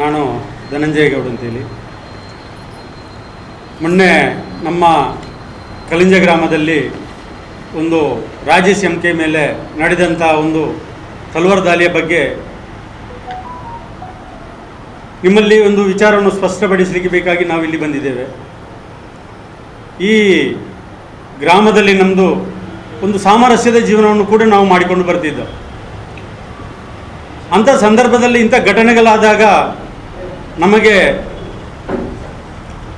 ನಾನು ಧನಂಜಯ ಗೌಡ್ ಅಂತೇಳಿ. ಮೊನ್ನೆ ನಮ್ಮ ಕಲಿಂಜ ಗ್ರಾಮದಲ್ಲಿ ಒಂದು ರಾಜೇಶ್ ಎಂ ಕೆ ಮೇಲೆ ನಡೆದಂಥ ಒಂದು ತಲ್ವಾರ್ ದಾಳಿಯ ಬಗ್ಗೆ ನಿಮ್ಮಲ್ಲಿ ಒಂದು ವಿಚಾರವನ್ನು ಸ್ಪಷ್ಟಪಡಿಸಲಿಕ್ಕೆ ಬೇಕಾಗಿ ನಾವು ಇಲ್ಲಿ ಬಂದಿದ್ದೇವೆ. ಈ ಗ್ರಾಮದಲ್ಲಿ ನಮ್ಮದು ಒಂದು ಸಾಮರಸ್ಯದ ಜೀವನವನ್ನು ಕೂಡ ನಾವು ಮಾಡಿಕೊಂಡು ಬರ್ತಿದ್ದೆವು ಅಂಥ ಸಂದರ್ಭದಲ್ಲಿ ಇಂಥ ಘಟನೆಗಳಾದಾಗ ನಮಗೆ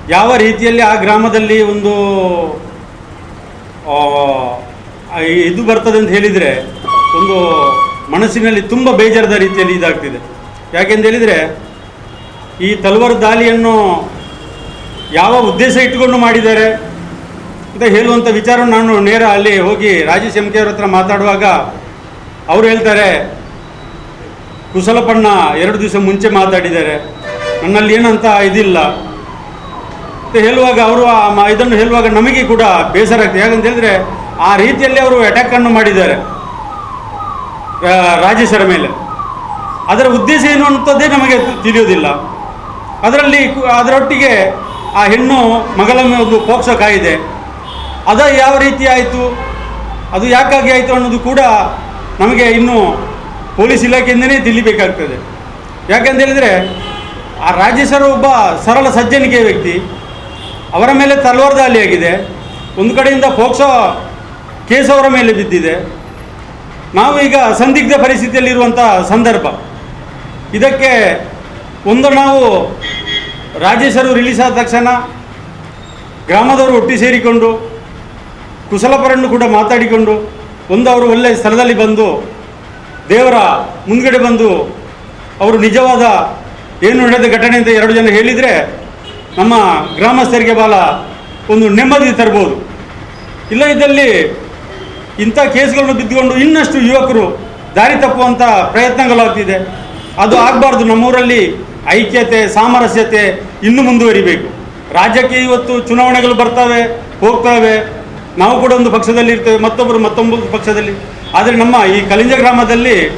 ಯಾವ ರೀತಿಯಲ್ಲಿ ಆ ಗ್ರಾಮದಲ್ಲಿ ಒಂದು ಇದು ಬರ್ತದೆ ಅಂತ ಹೇಳಿದರೆ ಒಂದು ಮನಸ್ಸಿನಲ್ಲಿ ತುಂಬ ಬೇಜಾರದ ರೀತಿಯಲ್ಲಿ ಇದಾಗ್ತಿದೆ. ಯಾಕೆಂತ ಹೇಳಿದರೆ ಈ ತಲ್ವಾರ್ ದಾಳಿಯನ್ನು ಯಾವ ಉದ್ದೇಶ ಇಟ್ಟುಕೊಂಡು ಮಾಡಿದ್ದಾರೆ ಅಂತ ಹೇಳುವಂಥ ವಿಚಾರ ನಾನು ನೇರ ಅಲ್ಲಿ ಹೋಗಿ ರಾಜೇಶ್ ಎಂ ಕೆ ಅವ್ರ ಹತ್ರ ಮಾತಾಡುವಾಗ ಅವರು ಹೇಳ್ತಾರೆ ಕುಶಲಪಣ್ಣ ಎರಡು ದಿವಸ ಮುಂಚೆ ಮಾತಾಡಿದ್ದಾರೆ. ನನ್ನಲ್ಲಿ ಏನಂತ ಇದಿಲ್ಲ. ಹೇಳುವಾಗ ಅವರು ಇದನ್ನು ಹೇಳುವಾಗ ನಮಗೆ ಕೂಡ ಬೇಸರ ಆಗ್ತದೆ ಯಾಕಂತ ಹೇಳಿದ್ರೆ ಆ ರೀತಿಯಲ್ಲಿ ಅವರು ಅಟ್ಯಾಕನ್ನು ಮಾಡಿದ್ದಾರೆ. ರಾಜೇಶರ ಮೇಲೆ. ಅದರ ಉದ್ದೇಶ ಏನು ಅನ್ನುವಂಥದ್ದೇ ನಮಗೆ ತಿಳಿಯೋದಿಲ್ಲ. ಅದರಲ್ಲಿ ಅದರೊಟ್ಟಿಗೆ ಆ ಹೆಣ್ಣು ಮಗಳ ಒಂದು ಪೋಕ್ಸೋ ಕಾಯಿದೆ ಅದ ಯಾವ ರೀತಿ ಆಯಿತು? ಅದು ಯಾಕಾಗಿ ಆಯಿತು ಅನ್ನೋದು ಕೂಡ ನಮಗೆ ಇನ್ನು ಪೊಲೀಸ್ ಇಲಾಖೆಯಿಂದನೇ ತಿಳಿಬೇಕಾಗ್ತದೆ. ಯಾಕೆಂತ ಹೇಳಿದರೆ ಆ ರಾಜೇಶರು ಒಬ್ಬ ಸರಳ ಸಜ್ಜನಿಕೆ ವ್ಯಕ್ತಿ. ಅವರ ಮೇಲೆ ತಲ್ವಾರ್ ಆಗಿದೆ. ಒಂದು ಕಡೆಯಿಂದ ಫೋಕ್ಸೋ ಕೇಸ್ ಅವರ ಮೇಲೆ ಬಿದ್ದಿದೆ. ನಾವು ಈಗ ಸಂದಿಗ್ಧ ಪರಿಸ್ಥಿತಿಯಲ್ಲಿರುವಂಥ ಸಂದರ್ಭ. ಇದಕ್ಕೆ ಒಂದು ನಾವು ರಾಜೇಶರು ರಿಲೀಸ್ ಆದ ತಕ್ಷಣ ಗ್ರಾಮದವರು ಒಟ್ಟಿ ಸೇರಿಕೊಂಡು, ಕುಶಲಪರನ್ನು ಕೂಡ ಮಾತಾಡಿಕೊಂಡು, ಒಂದು ಅವರು ಒಳ್ಳೆಯ ಸ್ಥಳದಲ್ಲಿ ಬಂದು, ದೇವರ ಮುಂದ್ಗಡೆ ಬಂದು, ಅವರು ನಿಜವಾದ ಏನು ನಡೆದ ಘಟನೆ ಅಂತ ಎರಡು ಜನ ಹೇಳಿದರೆ ನಮ್ಮ ಗ್ರಾಮಸ್ಥರಿಗೆ ಬಾಲ ಒಂದು ನೆಮ್ಮದಿ ತರ್ಬೋದು. ಇಲ್ಲ ಇದ್ದಲ್ಲಿ ಇಂಥ ಕೇಸ್ಗಳನ್ನು ಬಿದ್ದುಕೊಂಡು ಇನ್ನಷ್ಟು ಯುವಕರು ದಾರಿ ತಪ್ಪುವಂಥ ಪ್ರಯತ್ನಗಳಾಗ್ತಿದೆ. ಅದು ಆಗಬಾರ್ದು. ನಮ್ಮೂರಲ್ಲಿ ಐಕ್ಯತೆ, ಸಾಮರಸ್ಯತೆ ಇನ್ನೂ ಮುಂದುವರಿಬೇಕು. ರಾಜ್ಯಕ್ಕೆ ಇವತ್ತು ಚುನಾವಣೆಗಳು ಬರ್ತವೆ, ಹೋಗ್ತವೆ. ನಾವು ಕೂಡ ಒಂದು ಪಕ್ಷದಲ್ಲಿ ಇರ್ತೇವೆ. ಮತ್ತೊಬ್ಬರು ಮತ್ತೊಂದು ಪಕ್ಷದಲ್ಲಿ. ಆದರೆ ನಮ್ಮ ಈ ಕಲಿಂಜ ಗ್ರಾಮದಲ್ಲಿ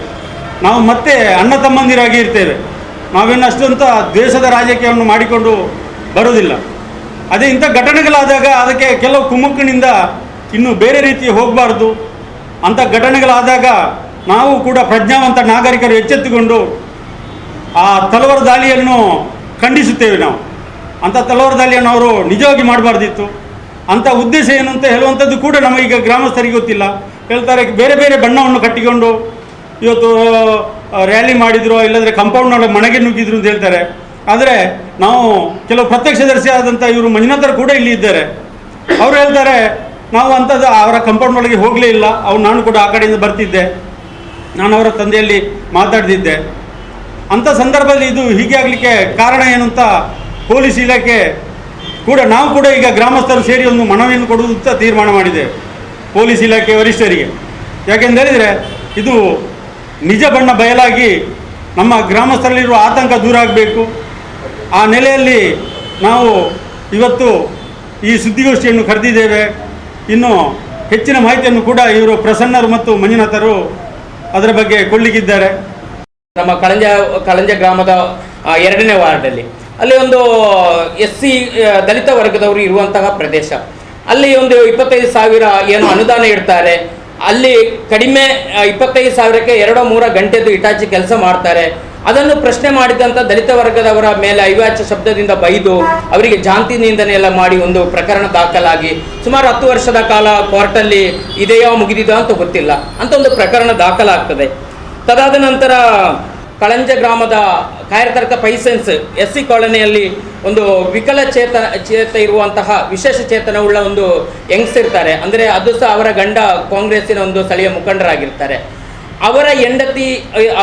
ನಾವು ಮತ್ತೆ ಅಣ್ಣ ತಮ್ಮಂದಿರಾಗಿ ಇರ್ತೇವೆ. ನಾವೇನು ಅಷ್ಟಂತ ದ್ವೇಷದ ರಾಜಕೀಯವನ್ನು ಮಾಡಿಕೊಂಡು ಬರೋದಿಲ್ಲ ಅದೇ ಇಂಥ ಘಟನೆಗಳಾದಾಗ ಅದಕ್ಕೆ ಕೆಲವು ಕುಮ್ಮಕ್ಕಿನಿಂದ ಇನ್ನು ಬೇರೆ ರೀತಿ ಹೋಗಬಾರ್ದು. ಅಂಥ ಘಟನೆಗಳಾದಾಗ ನಾವು ಕೂಡ ಪ್ರಜ್ಞಾವಂತ ನಾಗರಿಕರು ಎಚ್ಚೆತ್ತುಕೊಂಡು ಆ ತಲವರ ದಾಳಿಯನ್ನು ಖಂಡಿಸುತ್ತೇವೆ ನಾವು. ಅಂಥ ತಲವಾರು ದಾಳಿಯನ್ನು ಅವರು ನಿಜವಾಗಿ ಮಾಡಬಾರ್ದಿತ್ತು. ಅಂಥ ಉದ್ದೇಶ ಏನು ಅಂತ ಹೇಳುವಂಥದ್ದು ಕೂಡ ನಮಗೀಗ ಗ್ರಾಮಸ್ಥರಿಗೆ ಗೊತ್ತಿಲ್ಲ. ಹೇಳ್ತಾರೆ ಬೇರೆ ಬೇರೆ ಬಣ್ಣವನ್ನು ಕಟ್ಟಿಕೊಂಡು ಇವತ್ತು ರ್ಯಾಲಿ ಮಾಡಿದ್ರು, ಇಲ್ಲಾಂದರೆ ಕಂಪೌಂಡ್ನೊಳಗೆ ಮನೆಗೆ ನುಗ್ಗಿದ್ರು ಅಂತ ಹೇಳ್ತಾರೆ. ಆದರೆ ನಾವು ಕೆಲವು ಪ್ರತ್ಯಕ್ಷದರ್ಶಿ ಆದಂಥ ಇವರು ಮಂಜುನಾಥರು ಕೂಡ ಇಲ್ಲಿ ಇದ್ದಾರೆ. ಅವರು ಹೇಳ್ತಾರೆ, ನಾವು ಅಂಥದ್ದು ಅವರ ಕಂಪೌಂಡ್ನೊಳಗೆ ಹೋಗಲೇ ಇಲ್ಲ, ಅವ್ರು ನಾನು ಕೂಡ ಆ ಕಡೆಯಿಂದ ಬರ್ತಿದ್ದೆ. ನಾನು ಅವರ ತಂದೆಯಲ್ಲಿ ಮಾತಾಡ್ತಿದ್ದೆ. ಅಂಥ ಸಂದರ್ಭದಲ್ಲಿ ಇದು ಹೀಗೆ ಆಗಲಿಕ್ಕೆ ಕಾರಣ ಏನು ಅಂತ ಪೊಲೀಸ್ ಇಲಾಖೆ ಕೂಡ, ನಾವು ಕೂಡ ಈಗ ಗ್ರಾಮಸ್ಥರು ಸೇರಿ ಒಂದು ಮನವಿಯನ್ನು ಕೊಡುವುದು ತೀರ್ಮಾನ ಮಾಡಿದೆ ಪೊಲೀಸ್ ಇಲಾಖೆ ವರಿಷ್ಠರಿಗೆ. ಯಾಕೆಂದೇಳಿದರೆ ಇದು ನಿಜ ಬಣ್ಣ ಬಯಲಾಗಿ ನಮ್ಮ ಗ್ರಾಮಸ್ಥರಲ್ಲಿರುವ ಆತಂಕ ದೂರ ಆಗಬೇಕು. ಆ ನೆಲೆಯಲ್ಲಿ ನಾವು ಇವತ್ತು ಈ ಸುದ್ದಿಗೋಷ್ಠಿಯನ್ನು ಕರೆದಿದ್ದೇವೆ. ಇನ್ನು ಹೆಚ್ಚಿನ ಮಾಹಿತಿಯನ್ನು ಕೂಡ ಇವರು ಪ್ರಸನ್ನರು ಮತ್ತು ಮಂಜುನಾಥರು ಅದರ ಬಗ್ಗೆ ಕೊಳ್ಳಿಗಿದ್ದಾರೆ. ನಮ್ಮ ಕಳಂಜ ಕಳಂಜ ಗ್ರಾಮದ ಎರಡನೇ ವಾರ್ಡಲ್ಲಿ. ಅಲ್ಲಿ ಒಂದು ಎಸ್ ಸಿ ದಲಿತ ವರ್ಗದವರು ಇರುವಂತಹ ಪ್ರದೇಶ. ಅಲ್ಲಿ ಒಂದು ಇಪ್ಪತ್ತೈದು ಸಾವಿರ ಏನು ಅನುದಾನ ಇಡ್ತಾರೆ. ಅಲ್ಲಿ ಕಡಿಮೆ ಇಪ್ಪತ್ತೈದು ಸಾವಿರಕ್ಕೆ ಎರಡು ಮೂರ ಗಂಟೆದು ಇಟಾಚಿ ಕೆಲಸ ಮಾಡ್ತಾರೆ. ಅದನ್ನು ಪ್ರಶ್ನೆ ಮಾಡಿದಂಥ ದಲಿತ ವರ್ಗದವರ ಮೇಲೆ ಐವಾಚ್ಯ ಶಬ್ದದಿಂದ ಬೈದು ಅವರಿಗೆ ಜಾಂತಿ ನಿಂದನೆ ಎಲ್ಲ ಮಾಡಿ ಒಂದು ಪ್ರಕರಣ ದಾಖಲಾಗಿ. ಸುಮಾರು ಹತ್ತು ವರ್ಷದ ಕಾಲ ಕೋರ್ಟಲ್ಲಿ ಇದೆಯೋ ಮುಗಿದಿದೋ ಅಂತ ಗೊತ್ತಿಲ್ಲ. ಅಂತ ಒಂದು ಪ್ರಕರಣ ದಾಖಲಾಗ್ತದೆ. ತದಾದ ನಂತರ ಕಳಂಜ ಗ್ರಾಮದ ಕಾರ್ಯಕರ್ತ ಪೈಸೆನ್ಸ್ ಎಸ್ ಸಿ ಕಾಲೋನಿಯಲ್ಲಿ ಒಂದು ವಿಕಲಚೇತನ ಚೇತ ಇರುವಂತಹ ವಿಶೇಷ ಚೇತನವುಳ್ಳ ಒಂದು ಯಂಗ್ಸ್ ಇರ್ತಾರೆ. ಅಂದರೆ ಅದು ಸಹ ಅವರ ಗಂಡ ಕಾಂಗ್ರೆಸ್ಸಿನ ಒಂದು ಸ್ಥಳೀಯ ಮುಖಂಡರಾಗಿರ್ತಾರೆ. ಅವರ ಹೆಂಡತಿ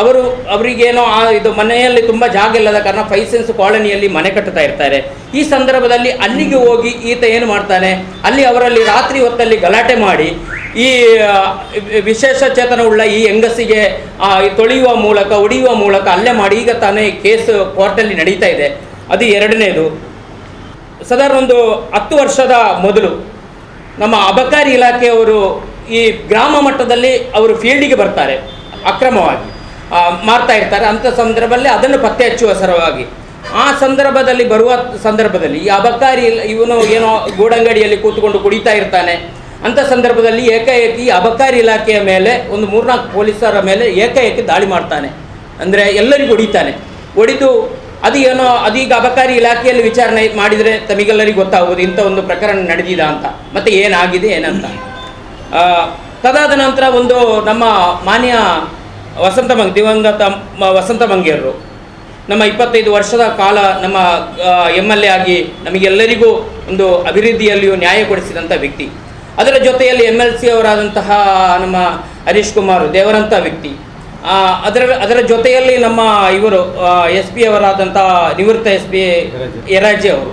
ಅವರು, ಅವರಿಗೇನೋ ಆ ಇದು ಮನೆಯಲ್ಲಿ ತುಂಬ ಜಾಗ ಇಲ್ಲದ ಕಾರಣ ಫೈಸೆನ್ಸ್ ಕಾಲೋನಿಯಲ್ಲಿ ಮನೆ ಕಟ್ಟುತ್ತಾ ಇರ್ತಾರೆ. ಈ ಸಂದರ್ಭದಲ್ಲಿ ಅಲ್ಲಿಗೆ ಹೋಗಿ ಈತ ಏನು ಮಾಡ್ತಾನೆ? ಅಲ್ಲಿ ಅವರಲ್ಲಿ ರಾತ್ರಿ ಹೊತ್ತಲ್ಲಿ ಗಲಾಟೆ ಮಾಡಿ ಈ ವಿಶೇಷ ಚೇತನವುಳ್ಳ ಈ ಹೆಂಗಸಿಗೆ ತೊಳೆಯುವ ಮೂಲಕ ಹೊಡೆಯುವ ಮೂಲಕ ಅಲ್ಲೇ ಮಾಡಿ, ಈಗ ತಾನೇ ಕೇಸ್ ಕೋರ್ಟಲ್ಲಿ ನಡೀತಾ ಇದೆ. ಅದು ಎರಡನೇದು. ಸದಾರ್ ಒಂದು ಹತ್ತು ವರ್ಷದ ಮೊದಲು ನಮ್ಮ ಅಬಕಾರಿ ಇಲಾಖೆಯವರು ಈ ಗ್ರಾಮ ಮಟ್ಟದಲ್ಲಿ ಅವರು ಫೀಲ್ಡಿಗೆ ಬರ್ತಾರೆ, ಅಕ್ರಮವಾಗಿ. ಮಾರ್ತಾ ಇರ್ತಾರೆ. ಅಂಥ ಸಂದರ್ಭದಲ್ಲಿ ಅದನ್ನು ಪತ್ತೆ ಹಚ್ಚುವ ಸರವಾಗಿ. ಆ ಸಂದರ್ಭದಲ್ಲಿ ಬರುವ ಸಂದರ್ಭದಲ್ಲಿ ಈ ಅಬಕಾರಿ ಇವನು ಏನೋ ಗೂಡಂಗಡಿಯಲ್ಲಿ ಕೂತ್ಕೊಂಡು ಕುಡಿತಾ ಇರ್ತಾನೆ. ಅಂಥ ಸಂದರ್ಭದಲ್ಲಿ ಏಕಾಏಕಿ ಅಬಕಾರಿ ಇಲಾಖೆಯ ಮೇಲೆ, ಒಂದು ಮೂರ್ನಾಲ್ಕು ಪೊಲೀಸರ ಮೇಲೆ ಏಕಾಏಕಿ ದಾಳಿ ಮಾಡ್ತಾನೆ. ಅಂದರೆ ಎಲ್ಲರಿಗೂ ಹೊಡಿತಾನೆ. ಹೊಡಿದು ಅದು ಏನೋ ಅದೀಗ ಅಬಕಾರಿ ಇಲಾಖೆಯಲ್ಲಿ ವಿಚಾರಣೆ ಮಾಡಿದರೆ ತಮಗೆಲ್ಲರಿಗೂ ಗೊತ್ತಾಗೋದು ಇಂಥ ಒಂದು ಪ್ರಕರಣ ನಡೆದಿದೆ ಅಂತ. ಮತ್ತೆ ಏನಾಗಿದೆ ಏನಂತ. ತದಾದ ನಂತರ ಒಂದು ನಮ್ಮ ಮಾನ್ಯ ವಸಂತ ಮಂಗ್ ದಿವಂಗತ ವಸಂತ ಮಂಗಿಯರು ನಮ್ಮ ಇಪ್ಪತ್ತೈದು ವರ್ಷದ ಕಾಲ ನಮ್ಮ ಎಂ ಎಲ್ ಎ ಆಗಿ ನಮಗೆಲ್ಲರಿಗೂ ಒಂದು ಅಭಿವೃದ್ಧಿಯಲ್ಲಿಯೂ ನ್ಯಾಯ ಕೊಡಿಸಿದಂಥ ವ್ಯಕ್ತಿ. ಅದರ ಜೊತೆಯಲ್ಲಿ ಎಂ ಎಲ್ ಸಿ ಅವರಾದಂತಹ ನಮ್ಮ ಹರೀಶ್ ಕುಮಾರ್ ದೇವರಂಥ ವ್ಯಕ್ತಿ. ಅದರ ಅದರ ಜೊತೆಯಲ್ಲಿ ನಮ್ಮ ಇವರು ಎಸ್ ಪಿ ಅವರಾದಂಥ ನಿವೃತ್ತ ಎಸ್ ಪಿ ಯರಾಜಿ ಅವರು.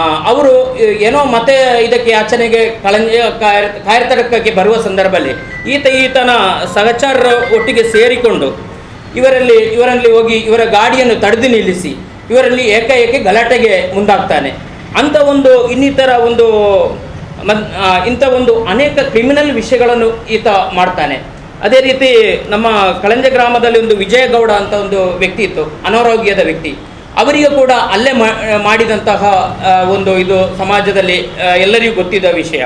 ಅವರು ಏನೋ ಮತ್ತೆ ಇದಕ್ಕೆ ಯಾಚನೆಗೆ ಕಳಂಜ, ಕಾಯರ್ ಕಾಯರ್ತಡಕಕ್ಕೆ ಬರುವ ಸಂದರ್ಭದಲ್ಲಿ ಈತ, ಈತನ ಸಹಚಾರರ ಒಟ್ಟಿಗೆ ಸೇರಿಕೊಂಡು ಇವರಲ್ಲಿ ಇವರಲ್ಲಿ ಹೋಗಿ ಇವರ ಗಾಡಿಯನ್ನು ತಡೆದು ನಿಲ್ಲಿಸಿ ಇವರಲ್ಲಿ ಏಕಾಏಕಿ ಗಲಾಟೆಗೆ ಮುಂದಾಗ್ತಾನೆ. ಅಂಥ ಒಂದು ಇನ್ನಿತರ ಒಂದು ಮದ್- ಇಂಥ ಒಂದು ಅನೇಕ ಕ್ರಿಮಿನಲ್ ವಿಷಯಗಳನ್ನು ಈತ ಮಾಡ್ತಾನೆ. ಅದೇ ರೀತಿ ನಮ್ಮ ಕಳಂಜ ಗ್ರಾಮದಲ್ಲಿ ಒಂದು ವಿಜಯಗೌಡ ಅಂತ ಒಂದು ವ್ಯಕ್ತಿ ಇತ್ತು, ಅನಾರೋಗ್ಯದ ವ್ಯಕ್ತಿ. ಅವರಿಗೆ ಕೂಡ ಅಲ್ಲೇ ಮಾಡಿದಂತಹ ಒಂದು ಇದು ಸಮಾಜದಲ್ಲಿ ಎಲ್ಲರಿಗೂ ಗೊತ್ತಿದ್ದ ವಿಷಯ.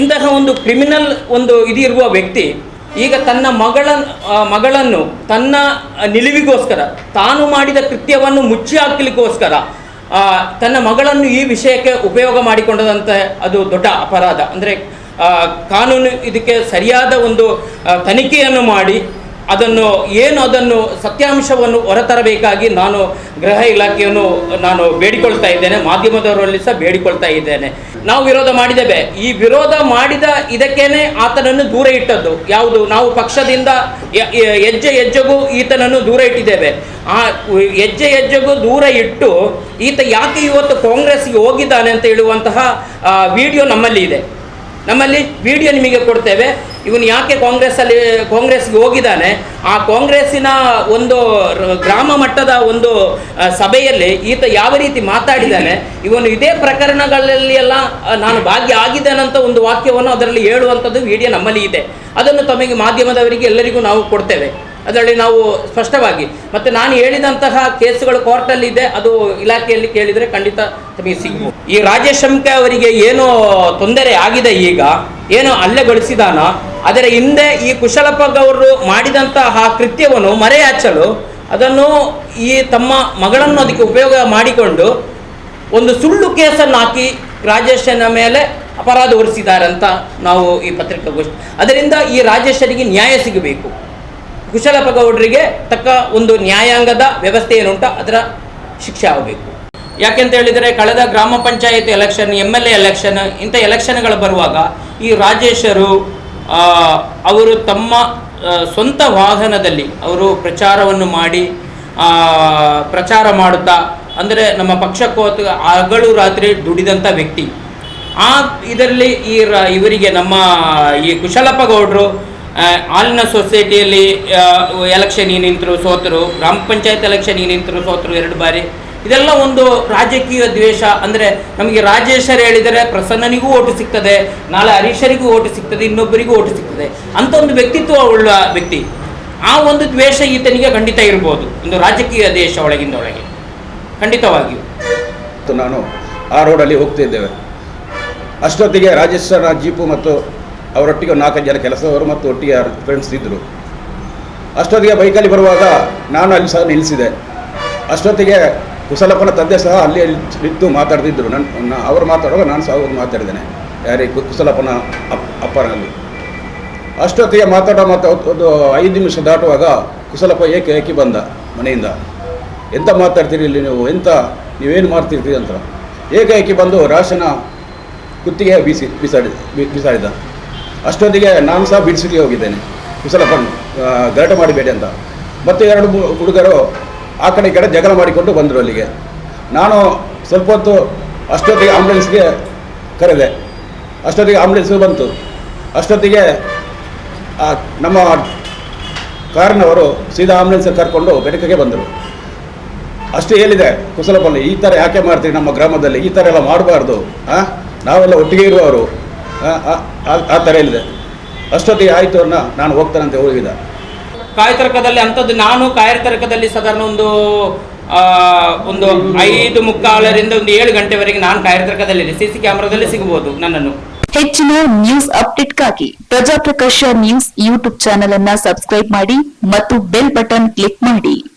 ಇಂತಹ ಒಂದು ಕ್ರಿಮಿನಲ್ ಒಂದು ಇದಿರುವ ವ್ಯಕ್ತಿ ಈಗ ತನ್ನ ಮಗಳ ಮಗಳನ್ನು ತನ್ನ ನಿಲುವಿಗೋಸ್ಕರ, ತಾನು ಮಾಡಿದ ಕೃತ್ಯವನ್ನು ಮುಚ್ಚಿ ಹಾಕಲಿಕ್ಕೋಸ್ಕರ ತನ್ನ ಮಗಳನ್ನು ಈ ವಿಷಯಕ್ಕೆ ಉಪಯೋಗ ಮಾಡಿಕೊಂಡದಂತೆ ಅದು ದೊಡ್ಡ ಅಪರಾಧ. ಅಂದರೆ ಕಾನೂನು ಇದಕ್ಕೆ ಸರಿಯಾದ ಒಂದು ತನಿಖೆಯನ್ನು ಮಾಡಿ ಅದನ್ನು ಏನು ಅದನ್ನು ಸತ್ಯಾಂಶವನ್ನು ಹೊರತರಬೇಕಾಗಿ ನಾನು ಗೃಹ ಇಲಾಖೆಯನ್ನು ನಾನು ಬೇಡಿಕೊಳ್ತಾ ಇದ್ದೇನೆ, ಮಾಧ್ಯಮದವರಲ್ಲಿ ಸಹ ಬೇಡಿಕೊಳ್ತಾ ಇದ್ದೇನೆ. ನಾವು ವಿರೋಧ ಮಾಡಿದ್ದೇವೆ. ಈ ವಿರೋಧ ಮಾಡಿದ ಇದಕ್ಕೇನೆ ಆತನನ್ನು ದೂರ ಇಟ್ಟದ್ದು. ಯಾವುದು? ನಾವು ಪಕ್ಷದಿಂದ ಹೆಜ್ಜೆ ಹೆಜ್ಜೆಗೂ ಈತನನ್ನು ದೂರ ಇಟ್ಟಿದ್ದೇವೆ. ಆ ಹೆಜ್ಜೆ ಹೆಜ್ಜೆಗೂ ದೂರ ಇಟ್ಟು ಈತ ಯಾಕೆ ಇವತ್ತು ಕಾಂಗ್ರೆಸ್ಗೆ ಹೋಗಿದ್ದಾನೆ ಅಂತ ಹೇಳುವಂತಹ ವಿಡಿಯೋ ನಮ್ಮಲ್ಲಿ ಇದೆ ನಮ್ಮಲ್ಲಿ ವಿಡಿಯೋ ನಿಮಗೆ ಕೊಡ್ತೇವೆ. ಇವನು ಯಾಕೆ ಕಾಂಗ್ರೆಸ್ಸಲ್ಲಿ, ಕಾಂಗ್ರೆಸ್ಗೆ ಹೋಗಿದ್ದಾನೆ? ಆ ಕಾಂಗ್ರೆಸ್ಸಿನ ಒಂದು ಗ್ರಾಮ ಮಟ್ಟದ ಒಂದು ಸಭೆಯಲ್ಲಿ ಈತ ಯಾವ ರೀತಿ ಮಾತಾಡಿದ್ದಾನೆ? ಇವನು ಇದೇ ಪ್ರಕರಣಗಳಲ್ಲಿ ಎಲ್ಲ ನಾನು ಭಾಗ್ಯ ಆಗಿದ್ದಾನಂತ ಒಂದು ವಾಕ್ಯವನ್ನು ಅದರಲ್ಲಿ ಹೇಳುವಂಥದ್ದು ವಿಡಿಯೋ ನಮ್ಮಲ್ಲಿ ಇದೆ. ಅದನ್ನು ತಮಗೆ ಮಾಧ್ಯಮದವರಿಗೆ ಎಲ್ಲರಿಗೂ ನಾವು ಕೊಡ್ತೇವೆ. ಅದರಲ್ಲಿ ನಾವು ಸ್ಪಷ್ಟವಾಗಿ, ಮತ್ತು ನಾನು ಹೇಳಿದಂತಹ ಕೇಸುಗಳು ಕೋರ್ಟಲ್ಲಿ ಇದೆ ಅದು ಇಲಾಖೆಯಲ್ಲಿ ಕೇಳಿದರೆ ಖಂಡಿತ ತಮಗೆ ಸಿಗ್ಬೋದು. ಈ ರಾಜೇಶ್ ಶಂಕೆ ಅವರಿಗೆ ಏನು ತೊಂದರೆ ಆಗಿದೆ ಈಗ, ಏನು ಹಲ್ಲೆಗೊಳಿಸಿದಾನೋ ಅದರ ಹಿಂದೆ ಈ ಕುಶಲಪ್ಪ ಅವರು ಮಾಡಿದಂತಹ ಕೃತ್ಯವನ್ನು ಮರೆಯಾಚಲು ಅದನ್ನು ಈ ತಮ್ಮ ಮಗಳನ್ನು ಅದಕ್ಕೆ ಉಪಯೋಗ ಮಾಡಿಕೊಂಡು ಒಂದು ಸುಳ್ಳು ಕೇಸನ್ನು ಹಾಕಿ ರಾಜೇಶನ ಮೇಲೆ ಅಪರಾಧ ಹೊರಿಸಿದ್ದಾರೆ ಅಂತ ನಾವು ಈ ಪತ್ರಿಕಾಗೋಷ್ಠಿ ಅದರಿಂದ ಈ ರಾಜೇಶರಿಗೆ ನ್ಯಾಯ ಸಿಗಬೇಕು. ಕುಶಲಪ್ಪ ಗೌಡರಿಗೆ ತಕ್ಕ ಒಂದು ನ್ಯಾಯಾಂಗದ ವ್ಯವಸ್ಥೆ ಏನುಂಟ ಅದರ ಶಿಕ್ಷೆ ಆಗಬೇಕು. ಯಾಕೆಂತ ಹೇಳಿದರೆ ಕಳೆದ ಗ್ರಾಮ panchayat election M L A election ಇಂಥ ಎಲೆಕ್ಷನ್ಗಳು ಬರುವಾಗ ಈ ರಾಜೇಶರು ಅವರು ತಮ್ಮ ಸ್ವಂತ ವಾಹನದಲ್ಲಿ ಅವರು ಪ್ರಚಾರವನ್ನು ಮಾಡಿ ಪ್ರಚಾರ ಮಾಡುತ್ತಾ ಅಂದರೆ ನಮ್ಮ ಪಕ್ಷಕ್ಕೋತ ಹಗಳು ರಾತ್ರಿ ದುಡಿದಂಥ ವ್ಯಕ್ತಿ. ಆ ಇದರಲ್ಲಿ ಈ ಇವರಿಗೆ ನಮ್ಮ ಈ ಕುಶಲಪ್ಪ ಗೌಡರು ಆ, ಹಾಲಿನ ಸೊಸೈಟಿಯಲ್ಲಿ ಎಲೆಕ್ಷನ್ ನಿಂತರು ಸೋತರು, ಗ್ರಾಮ ಪಂಚಾಯತ್ ಎಲೆಕ್ಷನ್ ನಿಂತರು ಸೋತರು ಎರಡು ಬಾರಿ. ಇದೆಲ್ಲ ಒಂದು ರಾಜಕೀಯ ದ್ವೇಷ. ಅಂದರೆ ನಮಗೆ ರಾಜೇಶ್ವರ ಹೇಳಿದರೆ ಪ್ರಸನ್ನನಿಗೂ ಓಟು ಸಿಗ್ತದೆ, ನಾಳೆ ಹರೀಶರಿಗೂ ಓಟು ಸಿಗ್ತದೆ, ಇನ್ನೊಬ್ಬರಿಗೂ ಓಟು ಸಿಗ್ತದೆ. ಅಂತ ಒಂದು ವ್ಯಕ್ತಿತ್ವ ಉಳ್ಳ ವ್ಯಕ್ತಿ. ಆ ಒಂದು ದ್ವೇಷ ಈತನಿಗೆ ಖಂಡಿತ ಇರ್ಬೋದು. ಒಂದು ರಾಜಕೀಯ ದೇಶ ಒಳಗಿಂದ ಒಳಗೆ. ಖಂಡಿತವಾಗಿಯೂ. ನಾನು ಆ ರೋಡಲ್ಲಿ ಹೋಗ್ತಿದ್ದೇವೆ ಅಷ್ಟೊತ್ತಿಗೆ ರಾಜೇಶ್ವರ, ಜೀಪು ಮತ್ತು ಅವರೊಟ್ಟಿಗೆ ನಾಲ್ಕು ನಾಲ್ಕೈದು ಜನ ಕೆಲಸದವರು ಮತ್ತು ಒಟ್ಟಿಗೆ ಫ್ರೆಂಡ್ಸ್ ಇದ್ದರು ಅಷ್ಟೊತ್ತಿಗೆ ಬೈಕಲ್ಲಿ ಬರುವಾಗ ನಾನು ಅಲ್ಲಿ ಸಹ ನಿಲ್ಲಿಸಿದೆ. ಅಷ್ಟೊತ್ತಿಗೆ ಕುಶಲಪ್ಪನ ತಂದೆ ಸಹ ಅಲ್ಲಿ ನಿಂತು ಮಾತಾಡ್ತಿದ್ದರು ನನ್ನ ಅವರು ಮಾತಾಡುವಾಗ ನಾನು ಸಹ ಹೋಗಿ ಮಾತಾಡಿದ್ದೇನೆ. ಯಾರಿಗೆ ಕುಶಲಪ್ಪನ ಅಪ್ ಅಪ್ಪನಲ್ಲಿ ಅಷ್ಟೊತ್ತಿಗೆ ಮಾತಾಡೋ ಮಾತಾ, ಒಂದು ಐದು ನಿಮಿಷ ದಾಟುವಾಗ ಕುಶಲಪ್ಪ ಏಕೆ ಏಕೆ ಬಂದ ಮನೆಯಿಂದ? ಎಂತ ಮಾತಾಡ್ತೀರಿ ಇಲ್ಲಿ ನೀವು? ಎಂತ, ನೀವೇನು ಮಾಡ್ತಿರ್ತೀರಿ ಅಂತ. ಏಕೆ ಏಕೆ ಬಂದು ರಾಶನ ಕುತ್ತಿಗೆ ಬೀಸಿ ಬಿಸಾಡಿದ ಬಿಸಾಡಿದ? ಅಷ್ಟೊತ್ತಿಗೆ ನಾನು ಸಹ ಬಿಡಿಸಲಿಕ್ಕೆ ಹೋಗಿದ್ದೇನೆ. ಆ, ಗಲಾಟೆ ಮಾಡಬೇಡಿ ಅಂತ. ಮತ್ತು ಎರಡು ಹುಡುಗರು ಆ ಕಡೆ ಈ ಕಡೆ ಜಗಳ ಮಾಡಿಕೊಂಡು ಬಂದರು ಅಲ್ಲಿಗೆ. ನಾನು ಸ್ವಲ್ಪ ಹೊತ್ತು ಅಷ್ಟೊತ್ತಿಗೆ ಆಂಬುಲೆನ್ಸ್ಗೆ ಕರೆದೆ. ಅಷ್ಟೊತ್ತಿಗೆ ಆಂಬುಲೆನ್ಸ್ ಬಂತು. ಅಷ್ಟೊತ್ತಿಗೆ ನಮ್ಮ ಕಾರಿನವರು ಸೀದಾ ಆಂಬುಲೆನ್ಸ್ ಕರ್ಕೊಂಡು ಬೆಟಕಗೆ ಬಂದರು. ಅಷ್ಟೇ ಹೇಳಿದೆ ಕುಸಲಪಲ್ಲಿ ಈ ಥರ ಯಾಕೆ ಮಾಡ್ತೀವಿ ನಮ್ಮ ಗ್ರಾಮದಲ್ಲಿ? ಈ ಥರ ಎಲ್ಲ ಮಾಡಬಾರ್ದು. ಹಾಂ ನಾವೆಲ್ಲ ಒಟ್ಟಿಗೆ ಇರುವವರು. ಆ- ಆ- ಆ- ಆ ಥರ ಹೇಳಿದೆ. ಅಷ್ಟೊತ್ತಿಗೆ ಆಯಿತು ಅನ್ನ ನಾನು ಹೋಗ್ತಾನಂತೆ ಹೋಗಿದ್ದ. ಕಾಯತರ್ಕದಲ್ಲಿ ಅಂಥದ್ದು ನಾನು ಕಾಯತರ್ಕದಲ್ಲಿ ಸಾಧಾರಣ ಒಂದು ಆ, ಒಂದು ಐದು ಮುಕ್ಕಾಲರಿಂದ ಒಂದು ಏಳು ಗಂಟೆವರೆಗೆ ನಾನು ಕಾಯತರ್ಕದಲ್ಲಿ ಸಿ ಸಿ ಕ್ಯಾಮ್ರಾದಲ್ಲಿ ಸಿಗಬಹುದು ನನ್ನನ್ನು. ಹೆಚ್ಚಿನ ನ್ಯೂಸ್ ಅಪ್ಡೇಟ್ಗಾಗಿ ಪ್ರಜಾಪ್ರಕಾಶ ನ್ಯೂಸ್ ಯೂಟ್ಯೂಬ್ ಚಾನೆಲ್ ಅನ್ನ ಸಬ್ಸ್ಕ್ರೈಬ್ ಮಾಡಿ ಮತ್ತು ಬೆಲ್ ಬಟನ್ ಕ್ಲಿಕ್ ಮಾಡಿ.